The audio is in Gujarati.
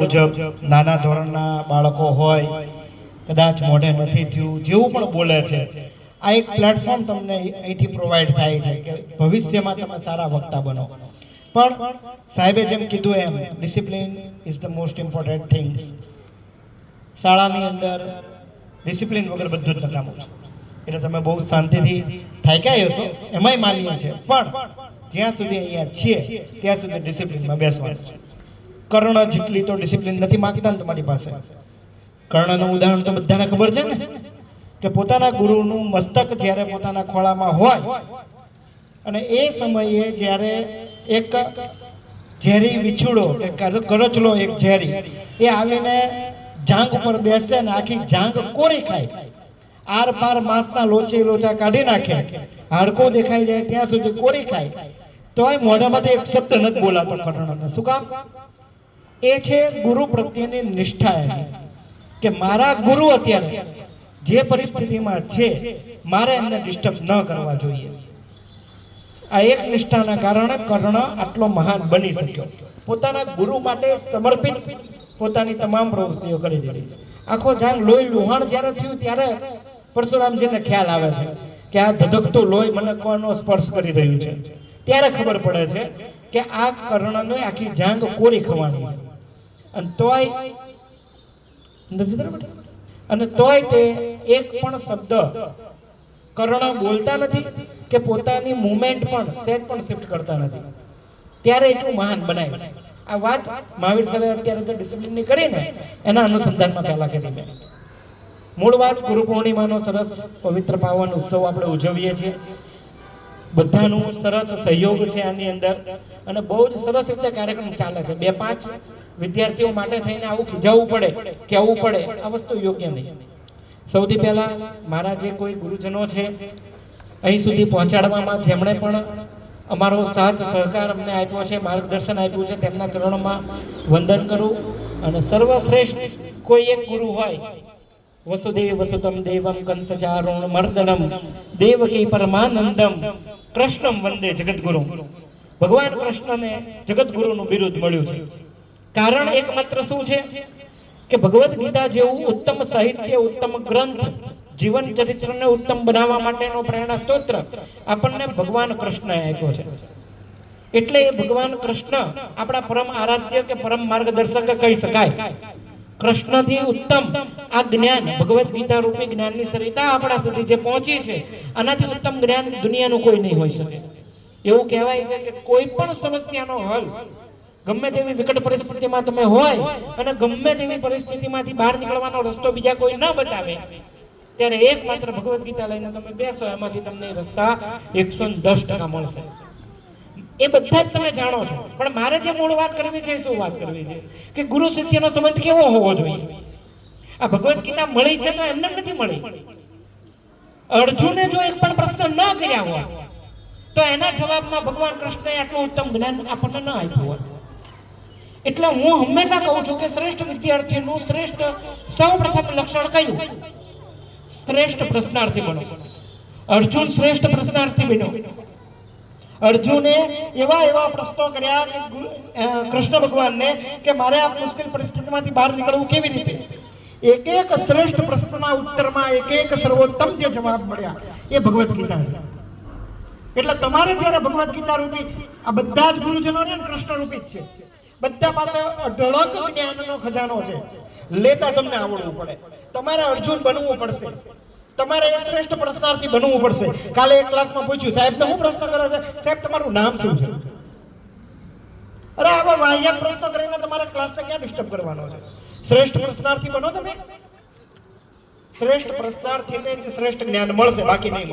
મુજબ નાના ધોરણના બાળકો હોય, કદાચ મોઢે નથી થયું, જેવું પણ બોલે છે. આ એક પ્લેટફોર્મ તમને અહીંથી પ્રોવાઈડ થાય છે કે ભવિષ્યમાં તમે સારા વક્તા બનો. પણ સાહેબે જેમ કીધું એમ discipline is the most important thing શાળાની અંદર ડિસિપ્લિન વગર બધું જ નકામું છે. એટલે તમે બહુ શાંતિથી થાક્યા હશો, એમાંય માનીએ છે પણ જ્યાં સુધી અહીંયા છીએ, ત્યાં સુધી ડિસિપ્લિનમાં બેસવાનું છે. કર્ણ જેટલી તો ડિસિપ્લિન નથી માગતા ને તમારી પાસે. કર્ણનું ઉદાહરણ તો બધાને ખબર છે ને? કે પોતાના ગુરુનું મસ્તક જ્યારે પોતાના ખોળામાં હોય, અને એ સમયે જ્યારે એક ઝેરી વિછુડો કે કર- કરચલો એક ઝેરી, એ આવીને જાંગ ઉપર બેસે ને આખી જાંગ કોરી ખાય. આર પાર માંસના લોચે લોચા કાઢી નાખે. હાડકો દેખાઈ જાય ત્યાં સુધી કોરી ખાય. તોય મોઢામાંથી એક શબ્દ નથી બોલાતો કર્ણ શું કામ? એ છે ગુરુ પ્રત્યેની નિષ્ઠા એની. કે મારા ગુરુ અત્યારે જે પરિસ્થિતિમાં છે, મારે એમને ડિસ્ટર્બ ન કરવા જોઈએ. આ એક નિષ્ઠાના કારણે કર્ણ આટલો મહાન બની શક્યો. પોતાના ગુરુ માટે સમર્પિત પોતાની તમામ પ્રવૃત્તિઓ કરી દીધી. આખો જાન લોહી લુહાણ જ્યારે થયું ત્યારે પરશુરામજીને ખ્યાલ આવે છે કે આ ધધકતું લોહી મને કોનો સ્પર્શ કરી રહ્યું છે? ત્યારે ખબર પડે છે કે આ કર્ણને આખી જાંગ કોરી ખવાની છે. અને તોય અને તોય તે એક પણ શબ્દ કર્ણ બોલતા નથી કે પોતાની મુવમેન્ટ પણ, સેટ પણ શિફ્ટ કરતા નથી. ત્યારે એટલું મહાન બનાય છે. આ વાત મહાવીર સરે અત્યારે જે ડિસિપ્લિનની કરી ને, એના અનુસંધાનમાં પહેલાં કરી મેં. મૂળ વાત ગુરુ પૂર્ણિમાનો સરસ પવિત્ર પાવન ઉત્સવ આપણે ઉજવીએ છીએ. બધાનું સરસ સહયોગ છે આની અંદર. અને બહુ જ સરસ રીતે કાર્યક્રમ ચાલે છે. બે પાંચ વિદ્યાર્થીઓ માટે થઈને આવું ખીજાવવું પડે કહેવું પડે, આ વસ્તુ યોગ્ય નહીં. સૌથી પહેલા મારા જે કોઈ ગુરુજનો છે, અહીં સુધી પહોંચાડવામાં જેમણે પણ અમારો સાથ, સહકાર અમને આપ્યો છે, માર્ગદર્શન આપ્યું છે, તેમના ચરણોમાં વંદન કરું અને સર્વશ્રેષ્ઠ કોઈ એક ગુરુ હોય, વસુદેવ વસુતમ દેવમ કંસચારુણ મર્દનમ દેવકી પરમાનંદમ, કૃષ્ણમ વંદે જગદગુરુ. ભગવાન કૃષ્ણને જગદગુરુનું બિરુદ મળ્યું છે. કારણ એકમાત્ર શું છે? કે ભગવદ્ ગીતા જેવું ઉત્તમ સાહિત્ય, ઉત્તમ ગ્રંથ, જીવન ચરિત્રને ઉત્તમ બનાવવા માટેનો પ્રેરણા સ્ત્રોત્ર આપણને ભગવાન કૃષ્ણએ આપ્યો છે. એટલે એ ભગવાન કૃષ્ણ આપણા પરમ આરાધ્ય કે પરમ માર્ગદર્શક કહી શકાય. કૃષ્ણથી ઉત્તમ આ જ્ઞાન, ભગવદ્ ગીતા રૂપી જ્ઞાનની સરિતા આપણા સુધી જે પહોંચી છે, આનાથી ઉત્તમ જ્ઞાન દુનિયાનું કોઈ નહીં હોઈ શકે. એવું કહેવાય છે કે કોઈ પણ સમસ્યાનો હલ ગમે તેવી વિકટ પરિસ્થિતિમાં તમે હોય અને ગમે તેવી પરિસ્થિતિમાંથી બહાર નીકળવાનો રસ્તો બીજા કોઈ ન બતાવે, ત્યારે એકમાત્ર ભગવદ્ ગીતા લઈને તમે બેસો, એમાંથી તમને રસ્તા એકસો દસ ટકા મળશે. એ બધા જ તમે જાણો છો. પણ મારે જે મૂળ વાત કરવી છે શું વાત કરવી છે? કે ગુરુ શિષ્યનો સંબંધ કેવો હોવો જોઈએ? આ ભગવદ્ ગીતા મળી છે તો એમને નથી મળી. અર્જુને જો એક પણ પ્રશ્ન ન કર્યા હોય, તો એના જવાબમાં ભગવાન કૃષ્ણએ આટલું ઉત્તમ જ્ઞાન આપણને ન આપ્યું હોય. એટલે હું હંમેશા કહું છું કે શ્રેષ્ઠ વિદ્યાર્થીનું શ્રેષ્ઠ સૌપ્રથમ લક્ષણ કયું? શ્રેષ્ઠ પ્રશ્નાર્થી બનો. અર્જુન શ્રેષ્ઠ પ્રશ્નાર્થી બન્યો. અર્જુને એવા એવા પ્રશ્નો કર્યા કૃષ્ણ ભગવાનને કે મારે આ મુશ્કેલ પરિસ્થિતિમાંથી બહાર નીકળવું કેવી રીતે? એક એક શ્રેષ્ઠ પ્રશ્નના ઉત્તરમાં એક એક સર્વોત્તમ જે જવાબ મળ્યા એ ભગવદ્ ગીતા છે. એટલે તમારે જ્યારે ભગવદ્ ગીતા રૂપી, આ બધા જ ગુરુજનો ને કૃષ્ણ રૂપી જ છે. બધા પાસે અઢળક જ્ઞાનનો ખજાનો છે. લેતા તમને આવડવું પડે. તમારે અર્જુન બનવું પડશે. તમારે એ શ્રેષ્ઠ પ્રશ્નાર્થી બનવું પડશે. કાલે એક ક્લાસમાં પૂછ્યું, સાહેબને હું પ્રશ્ન કરે છે? સાહેબ, તમારું નામ શું છે? અરે આવા વાહ્ય પ્રશ્ન કરીને તમારે ક્લાસને ક્યાં ડિસ્ટર્બ કરવાનો છે? શ્રેષ્ઠ પ્રશ્નાર્થી બનો તમે. શ્રેષ્ઠ પ્રશ્નાર્થીને શ્રેષ્ઠ જ્ઞાન મળશે, બાકી નહીં